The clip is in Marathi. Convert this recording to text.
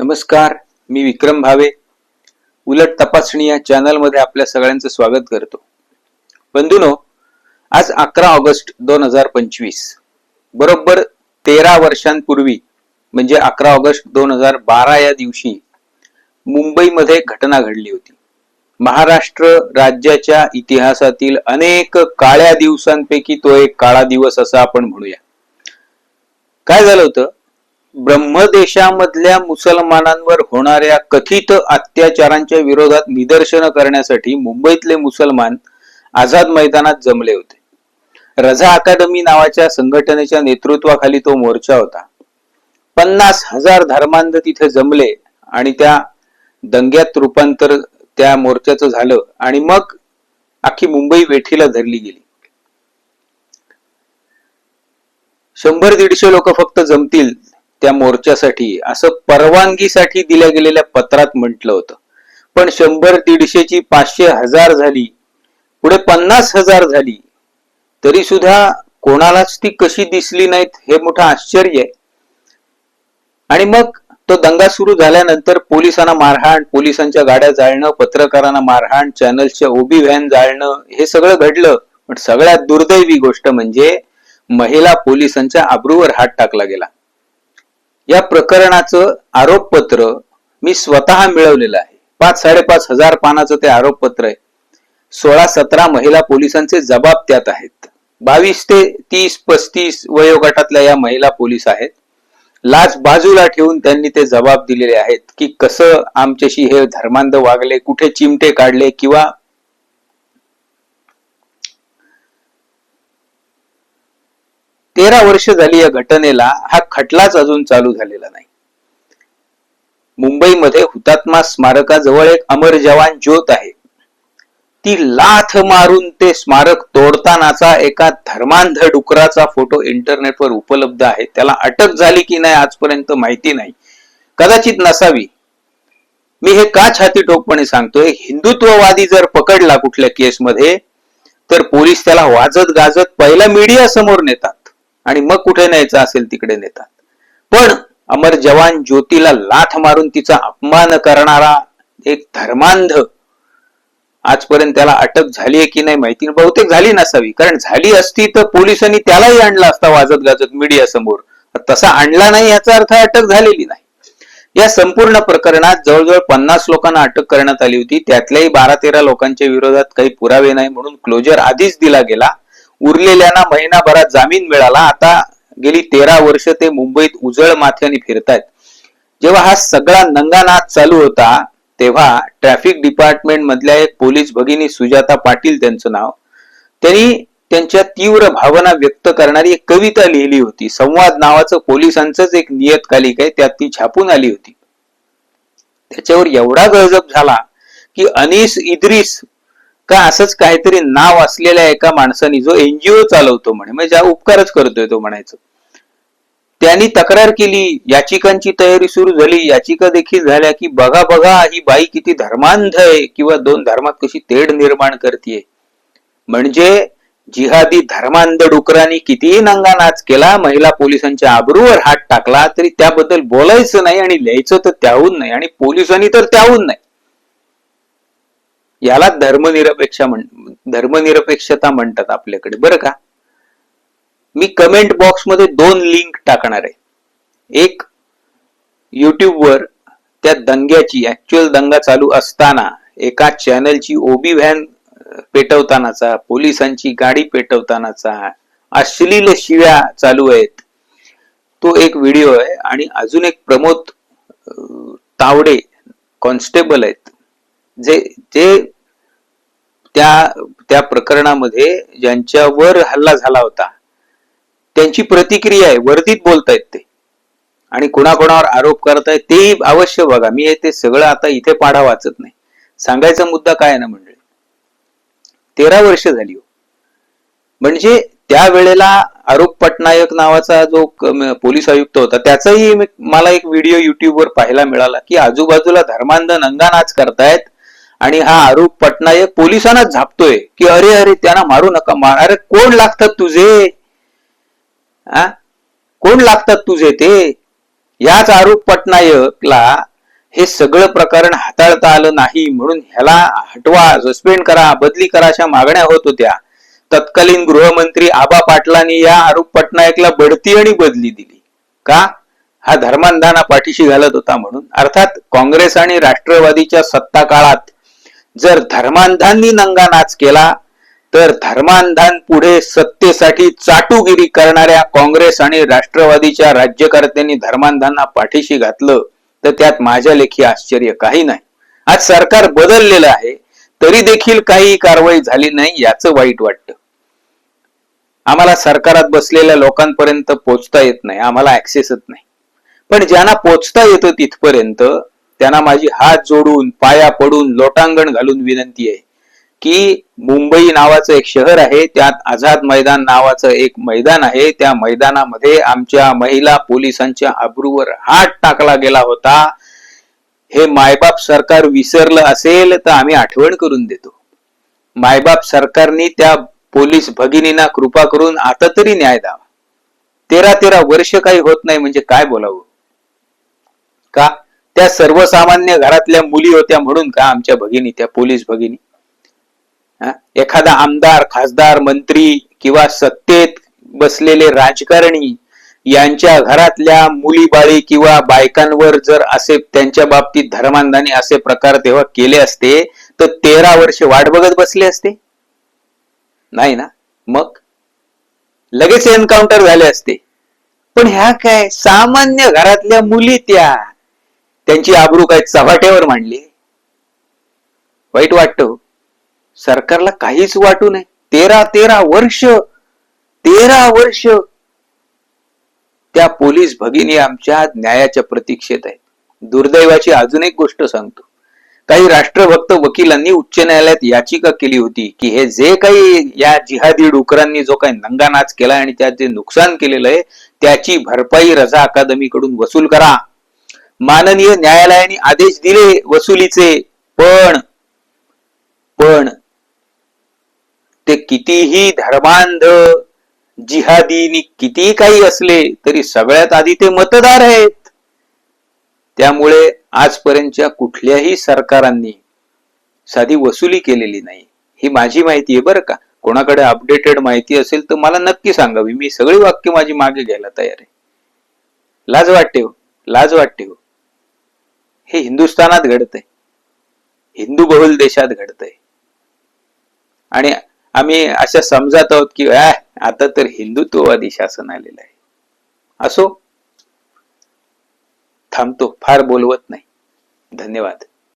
नमस्कार मी विक्रम भावे. उलट तपासणी या चॅनलमध्ये आपल्या सगळ्यांचं स्वागत करतो. बंधूनो आज अकरा ऑगस्ट दोन हजार पंचवीस. बरोबर तेरा वर्षांपूर्वी म्हणजे अकरा ऑगस्ट दोन हजार बारा या दिवशी मुंबईमध्ये एक घटना घडली होती. महाराष्ट्र राज्याच्या इतिहासातील अनेक काळ्या दिवसांपैकी तो एक काळा दिवस असा आपण म्हणूया. काय झालं होतं? ब्रह्मदेशामधल्या मुसलमानांवर होणाऱ्या कथित अत्याचारांच्या विरोधात निदर्शनं करण्यासाठी मुंबईतले मुसलमान आझाद मैदानात जमले होते. रझा अकादमी नावाच्या संघटनेच्या नेतृत्वाखाली तो मोर्चा होता. पन्नास हजार धर्मांध तिथे जमले आणि त्या दंग्यात रूपांतर त्या मोर्चाचं झालं आणि मग अख्खी मुंबई वेठीला धरली गेली. शंभर दीडशे लोक फक्त जमतील त्या मोर्चासाठी असं परवानगीसाठी दिल्या गेलेल्या पत्रात म्हटलं होतं. पण शंभर दीडशेची पाचशे हजार झाली पुढे पन्नास हजार झाली तरी सुद्धा कोणालाच ती कशी दिसली नाहीत हे मोठं आश्चर्य आहे. आणि मग तो दंगा सुरू झाल्यानंतर पोलिसांना मारहाण पोलिसांच्या गाड्या जाळणं पत्रकारांना मारहाण चॅनलच्या ओबी व्हॅन जाळणं हे सगळं घडलं. पण सगळ्यात दुर्दैवी गोष्ट म्हणजे महिला पोलिसांच्या आबरूवर हात टाकला गेला. या प्रकरणाचं आरोपपत्र मी स्वतः मिळवलेलं आहे. पाच साडेपाच हजार पानाचं ते आरोपपत्र आहे. सोळा सतरा महिला पोलिसांचे जबाब त्यात आहेत. बावीस ते तीस पस्तीस वयोगटातल्या या महिला पोलीस आहेत. लाच बाजूला ठेवून त्यांनी ते जबाब दिलेले आहेत की कसं आमच्याशी हे धर्मांध वागले कुठे चिमटे काढले किंवा तेरा वर्ष झाली या घटनेला हा खटलाच अजून चालू झालेला नाही. मुंबईमध्ये हुतात्मा स्मारकाजवळ एक अमर जवान ज्योत आहे. ती लाथ मारून ते स्मारक तोडतानाचा एका धर्मांध डुकराचा फोटो इंटरनेटवर उपलब्ध आहे. त्याला अटक झाली की नाही आजपर्यंत माहिती नाही. कदाचित नसावी. मी हे का छाती टोकपणे सांगतोय. हिंदुत्ववादी जर पकडला कुठल्या केसमध्ये तर पोलीस त्याला वाजत गाजत पहिला मीडिया समोर नेतात. आणि मग कुठे न्यायचं असेल तिकडे नेतात. पण अमर जवान ज्योतीला लाथ मारून तिचा अपमान करणारा एक धर्मांध आजपर्यंत त्याला अटक झाली आहे की नाही माहिती बहुतेक झाली नसावी. कारण झाली असती तर पोलिसांनी त्यालाही आणला असता वाजत गाजत मीडिया समोर. तसा आणला नाही याचा अर्थ अटक झालेली नाही. या संपूर्ण प्रकरणात जवळजवळ पन्नास लोकांना अटक करण्यात आली होती. त्यातल्याही बारा तेरा लोकांच्या विरोधात काही पुरावे नाही म्हणून क्लोजर आधीच दिला गेला. उरलेल्यांना महिनाभरात जामीन मिळाला. आता गेली तेरा वर्ष ते मुंबईत उजळ माथ्याने फिरतायत. जेव्हा हा सगळा नंगानाच चालू होता तेव्हा ट्रॅफिक डिपार्टमेंट मधल्या एक पोलीस भगिनी सुजाता पाटील त्यांचं नाव त्यांनी त्यांच्या तीव्र भावना व्यक्त करणारी एक कविता लिहिली होती. संवाद नावाचं पोलिसांचंच एक नियतकालिक आहे त्यात ती छापून आली होती. त्याच्यावर एवढा गळजप झाला की अनिस इद्रिस का असंच काहीतरी नाव असलेल्या एका माणसाने जो एनजीओ चालवतो म्हणे म्हणजे ज्या उपकारच करतोय तो म्हणायचं. त्यांनी तक्रार केली याचिकांची तयारी सुरू झाली. याचिका देखील झाल्या की बघा बघा ही बाई किती धर्मांध आहे किंवा दोन धर्मात कशी तेढ निर्माण करते म्हणजे जिहादी धर्मांध डुकरांनी कितीही नंगा नाच केला महिला पोलिसांच्या आबरूवर हात टाकला तरी त्याबद्दल बोलायचं नाही आणि लिहायचं तर त्याहून नाही आणि पोलिसांनी तर त्याहून नाही. याला धर्मनिरपेक्ष म्हण धर्मनिरपेक्षता म्हणतात आपल्याकडे. बरं का? मी कमेंट बॉक्समध्ये दोन लिंक टाकणार आहे. एक युट्यूबवर त्या दंग्याची ऍक्च्युअल दंगा चालू असताना एका चॅनलची ओबी व्हॅन पेटवतानाचा पोलिसांची गाडी पेटवतानाचा अश्लील शिव्या चालू आहेत. तो एक व्हिडिओ आहे आणि अजून एक प्रमोद तावडे कॉन्स्टेबल आहेत. जे जे त्या त्या प्रकरणामध्ये ज्यांच्यावर हल्ला झाला होता त्यांची प्रतिक्रिया आहे वर्दीत बोलतायत ते. आणि कोणाकोणावर आरोप करतायत तेही अवश्य बघा. मी हे ते सगळं आता इथे पाढा वाचत नाही. सांगायचा मुद्दा काय आहे ना मंडळी? तेरा वर्ष झाली हो. म्हणजे त्यावेळेला आरोप पटनायक नावाचा जो पोलीस आयुक्त होता त्याचाही मला एक व्हिडिओ युट्यूबवर पाहायला मिळाला की आजूबाजूला धर्मांध नंगानाच करतायत आणि हा आरोप पटनायक पोलिसांनाच झापतोय की अरे अरे त्यांना मारू नका मार. अरे कोण लागतात तुझे? आ? कोण लागतात तुझे ते? याच आरोप पटनायकला हे सगळं प्रकरण हाताळता आलं नाही म्हणून ह्याला हटवा सस्पेंड करा बदली करा अशा मागण्या होत होत्या. तत्कालीन गृहमंत्री आबा पाटलांनी या आरोप पटनायकला बढती आणि बदली दिली. का? हा धर्मांधाना पाठीशी घालत होता म्हणून. अर्थात काँग्रेस आणि राष्ट्रवादीच्या सत्ता काळात जर धर्मांधांनी नंगा नाच केला तर धर्मांधान पुढे सत्तेसाठी चाटुगिरी करणाऱ्या काँग्रेस आणि राष्ट्रवादीच्या राज्यकर्त्यांनी धर्मांधांना पाठीशी घातलं तर त्यात माझ्या लेखी आश्चर्य काही नाही. आज सरकार बदललेलं आहे तरी देखील काही कारवाई झाली नाही याचं वाईट वाटतं. आम्हाला सरकारात बसलेल्या लोकांपर्यंत पोचता येत नाही आम्हाला ऍक्सेसच नाही. पण ज्यांना पोचता येतं तिथपर्यंत त्यांना माझी हात जोडून पाया पडून लोटांगण घालून विनंती आहे की मुंबई नावाचं एक शहर आहे त्यात आझाद मैदान नावाचं एक मैदान आहे. त्या मैदानामध्ये आमच्या महिला पोलिसांच्या अब्रूवर हात टाकला गेला होता. हे मायबाप सरकार विसरलं असेल तर आम्ही आठवण करून देतो. मायबाप सरकारनी त्या पोलीस भगिनींना कृपा करून आता तरी न्याय द्यावा. तेरा तेरा वर्ष काही होत नाही म्हणजे काय बोलावं? का? त्या सर्वसामान्य घरातल्या मुली होत्या म्हणून का आमच्या भगिनी त्या पोलीस भगिनी. एखादा आमदार खासदार मंत्री किंवा सत्तेत बसलेले राजकारणी यांच्या घरातल्या मुली बाळी किंवा बायकांवर जर असे त्यांच्या बाबतीत धर्मांधाने असे प्रकार तेव्हा केले असते तर तेरा वर्ष वाट बघत बसले असते? नाही ना? मग? लगेच एन्काउंटर झाले असते. पण ह्या काय? सामान्य घरातल्या मुली त्या. त्यांची आबरू काय चव्हाट्यावर मांडली? वाईट वाटतं हो. सरकारला काहीच वाटू नये. तेरा तेरा वर्ष तेरा वर्ष त्या पोलीस भगिनी आमच्या न्यायाच्या प्रतीक्षेत आहेत. दुर्दैवाची अजून एक गोष्ट सांगतो. काही राष्ट्रभक्त वकिलांनी उच्च न्यायालयात याचिका केली होती की हे जे काही या जिहादी डुकरांनी जो काही नंगानाच केला आणि त्यात जे नुकसान केलेलं आहे त्याची भरपाई रजा अकादमीकडून वसूल करा. माननीय न्यायालयाने आदेश दिले वसुलीचे. पण पण ते कितीही धर्मांध जिहादीनी किती काही असले तरी सगळ्यात आधी ते मतदार आहेत. त्यामुळे आजपर्यंतच्या कुठल्याही सरकारांनी साधी वसुली केलेली नाही. ही माझी माहिती आहे बरं का. कोणाकडे अपडेटेड माहिती असेल तर मला नक्की सांगावी. मी सगळी वाक्य माझी मागे घ्यायला तयार आहे. लाज वाटते हो. लाज वाटते हो. हे हिंदुस्थानात घडतंय. हिंदू बहुल देशात घडतंय. आणि आम्ही अशा समजात आहोत की आता तर हिंदुत्ववादी शासन आलेलं आहे. असो थांबतो फार बोलवत नाही. धन्यवाद.